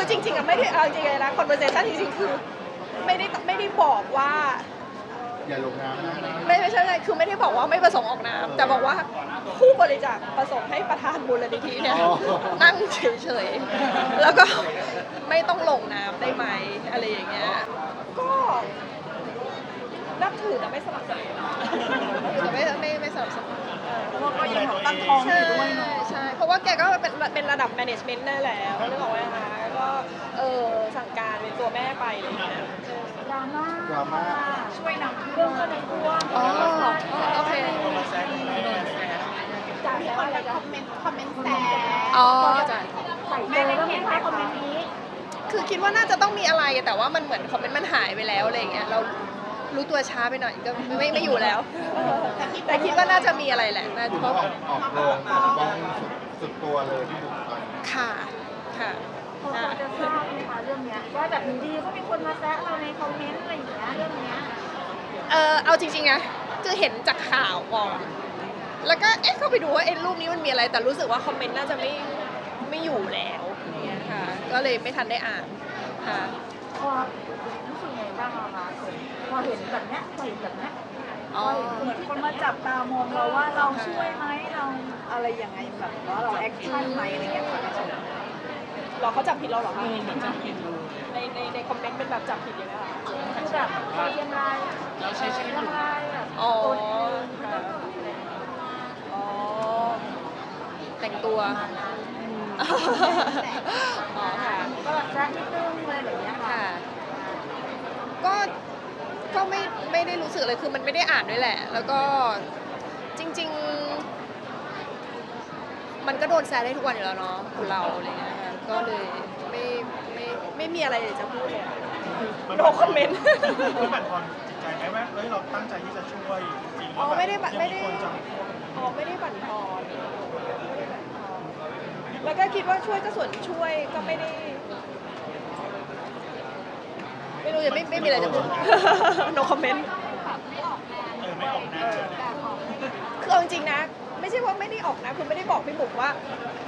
คือจริงๆอะไม่ได้เอาจริงๆเลยนะ conversation จริงๆคือไม่ได้ไม่ได้บอกว่าอย่าลงน้ำนะไม่ไม่ใช่ไม่ใช่คือไม่ได้บอกว่าไม่ประสงค์ออกนามแต่บอกว่าผู้บริจาคประสงค์ให้ประธานมูลนิธิเนี่ยนั่งเฉยๆแล้วก็ไม่ต้องลงน้ำได้ไหมอะไรอย่างเงี้ยก็นับถือแต่ไม่สมัครใจนับถือแต่ไม่ไม่ไม่สนับสนุนเพราะว่าก็ยังแบบตั้งท้องอใช่ยู่ด้วยเนาะใช่เพราะว่าแกก็เป็นเป็นระดับ management ได้แล้วนึกออกไหมคะ ก็เออสั่งการเป็นตัวแม่ไปอะไรอย่างเงี้ยดราม่าดราม่าช่วยนำเรื่องก็ในตัวอ๋อโอเคจากแล้วอะไรคอมเมนต์คอมเมนต์แซอ๋อจ้ะใส่เจอแล้วไหมคะคอมเมนต์นี้ คือคิดว่าน่าจะต้องมีอะไรแต่ว่ามันเหมือนคอมเมนต์มันหายไปแล้วอะไรอย่างเงี้ยเรารู้ตัวช้าไปหน่อยก็ไม่ไม่อยู่แล้ว แต่คิดว่าน่าจะมีอะไรแหละน่าคุณเพก็ราะออกออกโรงปกป้องสุดตัวเลยที่บุกตอนนี้ค่ะค่ะ พอจะทราบไหมคะเรื่องเนี้ยว่าแบบอยู่ดีก็มีคนมาแซะเราในคอมเมนต์อะไรอย่างเงี้ยเรื่องเนี้ยเออเอาจริงๆนะคือเห็นจากข่าวก่อน แล้วก็เอ๊ะเข้าไปดูว่าไอ้รูปนี้มันมีอะไร แต่รู้สึกว่าคอมเมนต์น่าจะไม่ไม่อยู่แล้วเนี่ยค่ะ ก็เลยไม่ทันได้อ่านค่ะ พอรู้สึกไงบ้างอะคะพอเห็นแบบเนี้ยพอเห็นแบบเนี้ยอ๋อเหมือนคนมาจับตามองเราว่าเราช่วยไหมเราอะไรยังไงแบบว่าเราแอคชั่นไหมอะไรเงี้ยค่ะ หรอเขาจับผิดเราเหรอคะในในในคอมเมนต์เป็นแบบจับผิดอย่างนี้ยเหรอคือแบบพอเรียนไลน์เราใช้ชีวิตไลน์แบบอ๋อโอนเงินแล้วก็อ๋อแต่งตัวอ๋อค่ะก็แบบแซะนิดนึงอะไรแบบเนี้ยค่ะค่ะ ก็ก็ไม่ไม่ได้รู้สึกเลยคือมันไม่ได้อ่านด้วยแหละ แล้วก็จริง ๆ มันก็โดนแซะได้ทุกวันอยู่แล้วเนาะคนเราอะไรเงี้ยค่ะ ก็เลยไม่ไม่ไม่มีอะไรจะพูดเลยโนคอมเมนต์ไม่บั่นทอนจิตใจไหมว่าเฮ้ยเราตั้งใจที่จะช่วยจริงๆอ๋อไม่ได้บั่นยังไม่ได้คนจอ๋อไม่ได้บั่นทอนแล้วก็คิดว่าช่วยก็ส่วนช่วยก็ไม่ได้ไม่รู้ยังไม่ไม่มีอะไรจะพูด no comment ำเออไม่ออกหน้าคือเอาจริงๆนะ ไม่ใช่ว่าไม่ได้ออกนะคือไม่ได้บอกพี่บุ๋มว่า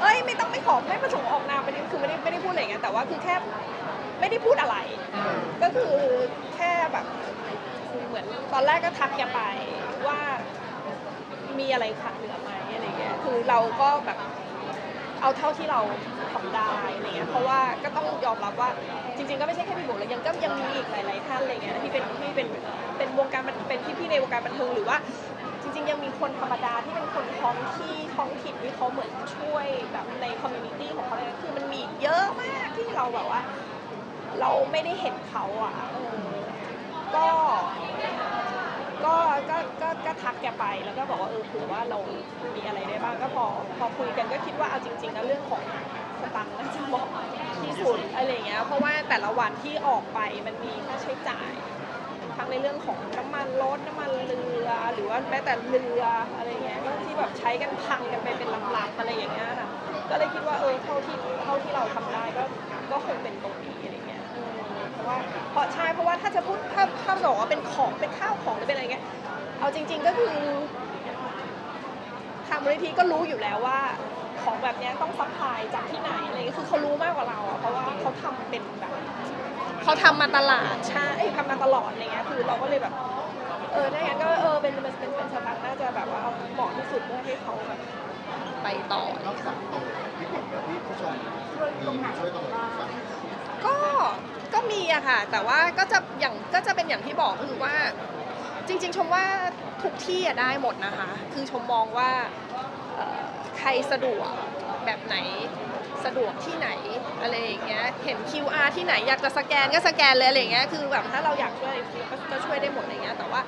เอ้ยไม่ต้องไม่ขอไม่ประสงค์ออกนามไปนี้คือไม่ได้ไม่ได้พูดอะไรอย่างเงี้ยแต่ว่าคือแค่ไม่ได้พูดอะไร ก็คือแค่แบบเหมือนตอนแรกก็ทักแกไปว่ามีอะไรขาดเหลือไหมอะไรเงี้ยคือเราก็แบบ เอาเท่าที่เราทำได้อะไรเงี้ยเพราะว่าก็ต้องยอมรับว่าจริง ๆ ก็ไม่ใช่แค่พี่บุ๋มเลยยังก็ยังมีอีกหลายๆท่านอะไรเงี้ยที่เป็นที่เป็นเป็นวงการบันเป็นพี่ๆในวงการบันเทิงหรือว่า จริง ๆ ยังมีคนธรรมดาที่เป็นคนท้องที่ท้องถิ่นที่เขาเหมือนช่วยแบบในคอมมูนิตี้ของเขาเลยคือมันมีเยอะมากที่เราแบบว่า เราไม่ได้เห็นเขาอะเออก็ ก็ก็ก็ก็ทักแกไปแล้วก็บอกว่าเออเผื่อว่าเรามีอะไรได้บ้างก็พอพอคุยกันก็คิดว่าเอาจริงๆนะเรื่องของสตังค์น่าจะเหมาะที่สุดอะไรอย่างเงี้ยเพราะว่าแต่ละวันที่ออกไปมันมีค่าใช้จ่ายทั้งในเรื่องของน้ำมันรถน้ำมันเรือหรือว่าแม้แต่เรืออะไรเงี้ยก็ที่แบบใช้กันพังกันไปเป็นลำๆอะไรอย่างเงี้ยค่ะก็เลยคิดว่าเออเท่าที่เท่าที่เราทำได้ก็ก็คงเป็นตรงนี้อะไรเงี้ยเออเพ ราะว่าเพราะใช่เพราะว่าถ้าจะพูดถ้าถ้าบอกว่าเป็นของเป็นข้าวของหรือเป็นอะไรเงี้ยเอาจริง ๆ ก็คือทางมูลนิธิก็รู้อยู่แล้วว่า ของแบบนี้ต้องซัพพลายจากที่ไหนอะไรเงี้ยคือเขารู้มากกว่าเราอะเพราะว่าเขาทำเป็นแบบเขาทำมาตลาดใช่ทำมาตลอดอะไรเงี้ยคือเราก็เลยแบบเออถ้างั้นก็เออเป็นเป็นเป็นสตังค์น่าจะแบบว่าเอาเหมาะที่สุดเพื่อให้เขาแบบไปต่อนอกจากตรงพี่บุ๋มแล้วพี่ผู้ชมช่ อะค่ะ แต่ว่าก็จะอย่างก็จะเป็นอย่างที่บอกก็คือว่า จริง ๆ ชมว่าทุกที่อะได้หมดนะคะ คือชมมองว่าเอ่อใครสะดวกแบบไหนสะดวกที่ไหนอะไรอย่างเงี้ยเห็น QR ที่ไหนอยากจะสแกนก็สแกนเลยอะไรอย่างเงี้ยคือแบบถ้าเราอยากช่วยก็ก็ช่วยได้หมดอะไรเงี้ยแต่ว่า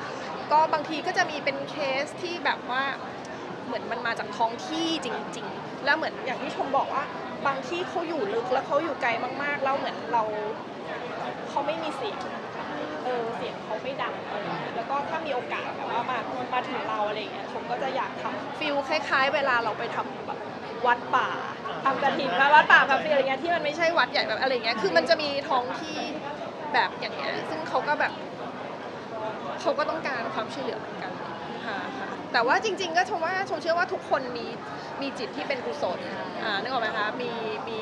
ก็บางทีก็จะมีเป็นเคสที่แบบว่าเหมือนมันมาจากท้องที่จริง ๆ แล้วเหมือนอย่างที่ชมบอกว่า บางที่เขาอยู่ลึกแล้วเขาอยู่ไกลมากๆแล้วเหมือนเรา เขาไม่มีเสียงเออเสียงเขาไม่ดังอะไรอย่างเงี้ยแล้วก็ถ้ามีโอกาสแบบว่ามามาถึงเราอะไรอย่างเงี้ยผมก็จะอยากทำฟิลคล้าย ๆ เวลาเราไปทำแบบวัดป่าทำกระถิ่นมาวัดป่าแบบฟิลอะไรเงี้ยที่มันไม่ใช่วัดใหญ่แบบอะไรเงี้ยคือมันจะมีท้องที่แบบอย่างเงี้ยซึ่งเขาก็แบบ เขาก็ต้องการความช่วยเหลือเหมือนกันค่ะค่ะแต่ว่าจริง ๆ ก็ชมว่าชมเชื่อว่าทุกคนมีมีจิตที่เป็นกุศลอ่านึกออกไหมคะมีมี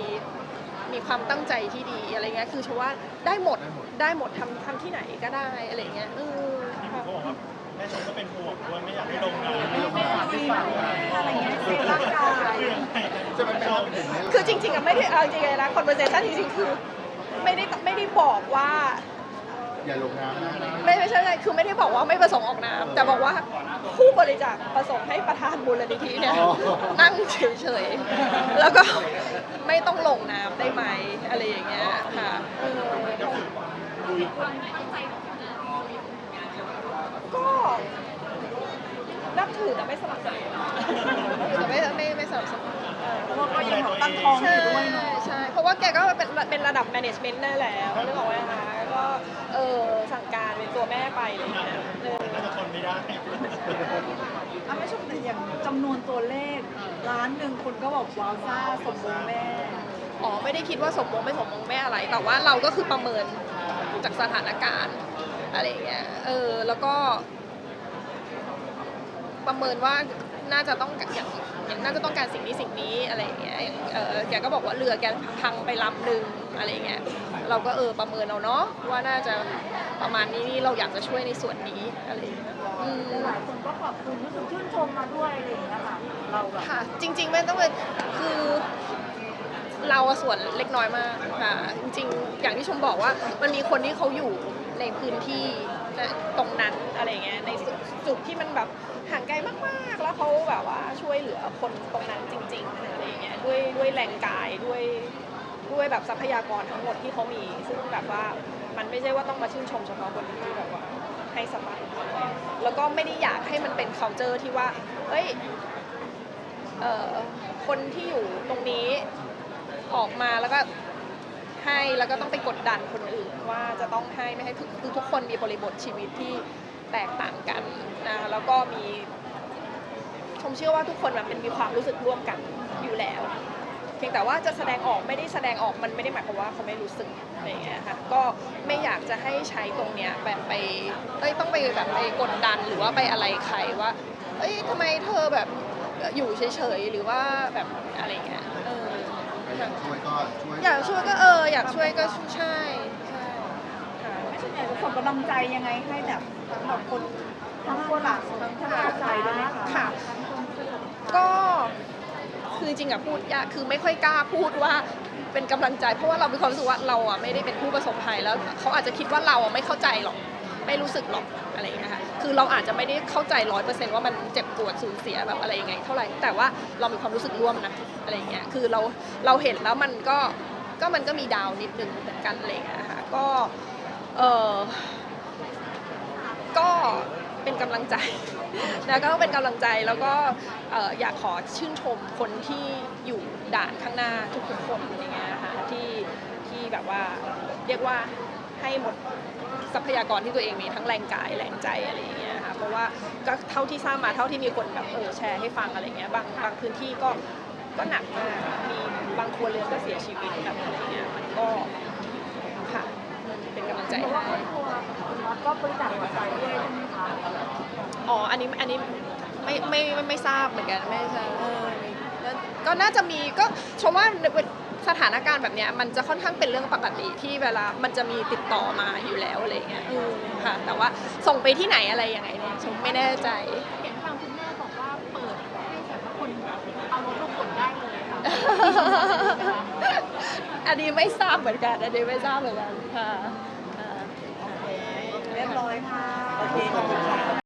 มีความตั้งใจที่ดีอะไรเงี้ยคือชมว่าได้หมดได้หมดทำทำที่ไหนก็ได้อะไรเงี้ยเออที่ผค่ะมก็บอกว่าแม่ชมก็เป็นห่วงด้วยไม่อยากให้ลงนานไม่คุยอะไรเงี้ยเซฟร่างกายคือยังไงจะไม่ไปทำถึงนี้คือจริงๆอะไม่ได้เอาจริงๆนะ conversation จริงๆคือไม่ได้ไม่ได้บอกว่า อย่าลงน้ำนะไม่ไม่ใช่ใช่คือไม่ได้บอกว่าไม่ประสงค์ออกนามแต่บอกว่าผู้บริจาคประสงค์ให้ประธานมูลนิธิเนี่ยนั่งเฉยๆแล้วก็ไม่ต้องลงน้ำได้ไหมอะไรอย่างเงี้ยค่ะเออก็นับถือแต่ไม่สนับสนุนแต่ไม่ไม่ไม่สนับสนุนเพราะว่าก็ยังแบบตั้งท้องอใช่ยู่ด้วยเนาะใช่ เพราะว่าแกก็เป็นเป็นระดับ management ได้แล้วนึกออกไหมคะ ก็เออสั่งการเป็นตัวแม่ไปอะไรอย่างเงี้ยเออ น่าจะทนไม่ได้อะไม่ชมแต่อย่างจำนวนตัวเลขล้านหนึ่งคนก็บอกว้าวซ่าสมบูรณ์แม่ อ๋อไม่ได้คิดว่าสมมงไม่สมมงไม่อะไร แต่ว่าเราก็คือประเมินจากสถานการณ์อะไรอย่างเงี้ยเออแล้วก็ ประเมินว่าน่าจะต้องอย่างอย่างน่าจะต้องการสิ่งนี้สิ่งนี้อะไรอย่างเงี้ยอย่างเออแกก็บอกว่าเรือแกพังไปลำหนึ่งอะไรอย่างเงี้ย เราก็เออประเมินเอาเนาะว่าน่าจะประมาณนี้นี่เราอยากจะช่วยในส่วนนี้อะไรอย่างเงี้ยอืมหลายคนก็ขอบคุณรู้สึกชื่นชมมาด้วยอะไรอย่างเงี้ยค่ะเราแบบค่ะ จริง ๆ ไม่ต้องเป็นคือเราอะส่วนเล็กน้อยมากค่ะจริงๆ อย่างที่ชมบอกว่ามันมีคนที่เขาอยู่ในพื้นที่ตรงนั้นอะไรเงี้ยในจุดจุดที่มันแบบห่างไกลมากๆ แล้วเขาแบบว่าช่วยเหลือคนตรงนั้นจริง ๆ อะไรเงี้ยด้วยด้วยแรงกายด้วย ด้วยแบบทรัพยากรทั้งหมดที่เขามี ซึ่งแบบว่ามันไม่ใช่ว่าต้องมาชื่นชมเฉพาะคนที่แบบว่าให้สมัครแล้วก็ไม่ได้อยากให้มันเป็น culture ที่ว่าเฮ้ยเอ่อคนที่อยู่ตรงนี้ออกมาแล้วก็ให้แล้วก็ต้องไปกดดันคนอื่นว่าจะต้องให้ไม่ให้คือคือทุกคนมีบริบทชีวิตที่แตกต่างกันนะแล้วก็มีชมเชื่อว่าทุกคนมันเป็นมีความรู้สึกร่วมกันอยู่แล้ว พียงแต่ว่าจะแสดงออกไม่ได้แสดงออกมันไม่ได้หมายความว่าเขาไม่รู้สึกอะไรอย่างเงี้ยค่ะก็ไม่อยากจะให้ใช้ตรงเนี้ยแบบไปเอ้ยต้องไปแบบไปกดดันหรือว่าไปอะไรใครว่าเอ้ยทำไมเธอแบบอยู่เฉยๆหรือว่าแบบอะไรเงี้ยเอออยากช่วยก็ช่วยอยากช่วยก็เอออยากช่วยก็ใช่ใช่ค่ะไม่ใช่อยากจะส่งกำลังใจยังไงให้แบบสำหรับคนทั้งคนหลักทั้งชาติไทยด้วยนะคะค่ะก็คือ จริงๆอะพูดยากคือไม่ค่อยกล้าพูดว่าเป็นกำลังใจ เพราะว่าเรามีความรู้สึกว่าเราอะไม่ได้เป็นผู้ประสบภัยแล้วเขาอาจจะคิดว่าเราอะไม่เข้าใจหรอกไม่รู้สึกหรอกอะไรอย่างเงี้ยค่ะคือเราอาจจะไม่ได้เข้าใจร้อยเปอร์เซ็นต์ว่ามันเจ็บปวดสูญเสียแบบอะไรยังไงเท่าไหร่แต่ว่าเรามีความรู้สึกร่วมนะอะไรอย่างเงี้ยคือเราเราเห็นแล้วมันก็ก็มันก็มีดาวนิดนึงเหมือนกันอะไรอย่างเงี้ยค่ะก็เออก็เป็นกำลังใจ นะก็เป็นกำลังใจแล้วก็อยากขอชื่นชมคนที่อยู่ด่านข้างหน้าทุกๆคนอย่างเงี้ยค่ะที่ที่แบบว่าเรียกว่าให้หมดทรัพยากรที่ตัวเองมีทั้งแรงกายแรงใจอะไรอย่างเงี้ยค่ะเพราะว่าก็เท่าที่ทราบมาเท่าที่มีคนแบบเออแชร์ให้ฟังอะไรเงี้ยบางบางพื้นที่ก็ก็หนักมากมีบางครัวเรือนก็เสียชีวิตแบบอะไรเงี้ยมันก็ค่ะเป็นกำลังใจให้ วคุณน็อตก็บริจาคหัวใจด้วยใช่ไหมคะอ๋อ อันนี้อันนี้ไม่ไม่ไม่ไม่ทราบเหมือนกันไม่ทราบเออแล้วก็น่าจะมีก็ชมว่าสถานการณ์แบบเนี้ยมันจะค่อนข้างเป็นเรื่องปกติที่เวลามันจะมีติดต่อมาอยู่แล้วอะไรเงี้ยอืมค่ะ แต่ว่าส่งไปที่ไหนอะไรยังไงเนี่ยชมไม่แน่ใจเห็นทางคุณแม่บอกว่าเปิดให้สามารถคนเอารถมาขนได้เลยค่ะอันนี้ไม่ทราบเหมือนกันอันนี้ไม่ทราบเหมือนกันค่ะ รียบร้อยค่ะ โอเคขอบคุณค่ะ